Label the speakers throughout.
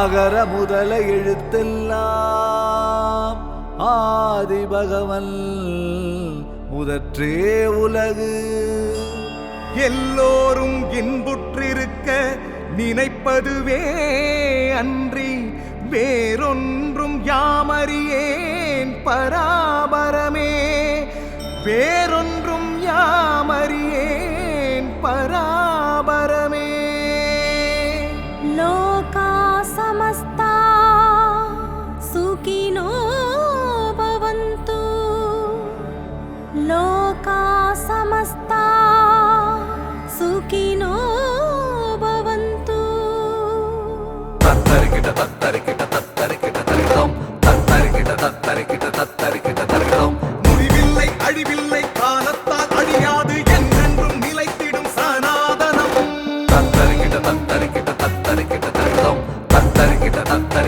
Speaker 1: அகர முதல எழுத்தெல்லாம் ஆதிபகவன் முதற்றே உலகு எல்லோரும் இன்புற்றிருக்க நினைப்பதுவே அன்றி வேறொன்றும் யாமறியேன் பராபரமே வேறொன்றும் யாமறியேன் பரா
Speaker 2: தத்தரிக்கிட்ட தத்தரிக்கிட்ட தத்தரிக்கிட்ட தருகிறோம் தத்தரிக்கிட்ட தத்தரிக்கிட்ட தத்தரிக்கிட்ட தருகிறோம் முடிவில்லை அழிவில்லை காலத்தால் அழியாது என்றென்றும் நிலைத்திடும் சனாதனம் தத்தரிக்கிட்ட தத்தரிக்கிட்ட தத்தரிக்கிட்ட தருகிறோம் தத்தரிக்கிட்ட தத்த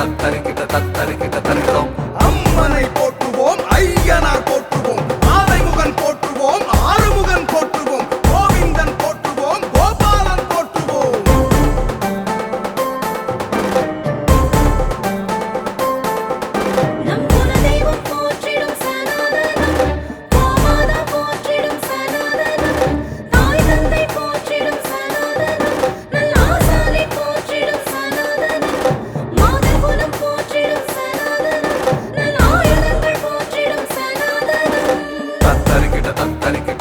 Speaker 2: 간단히 Sonic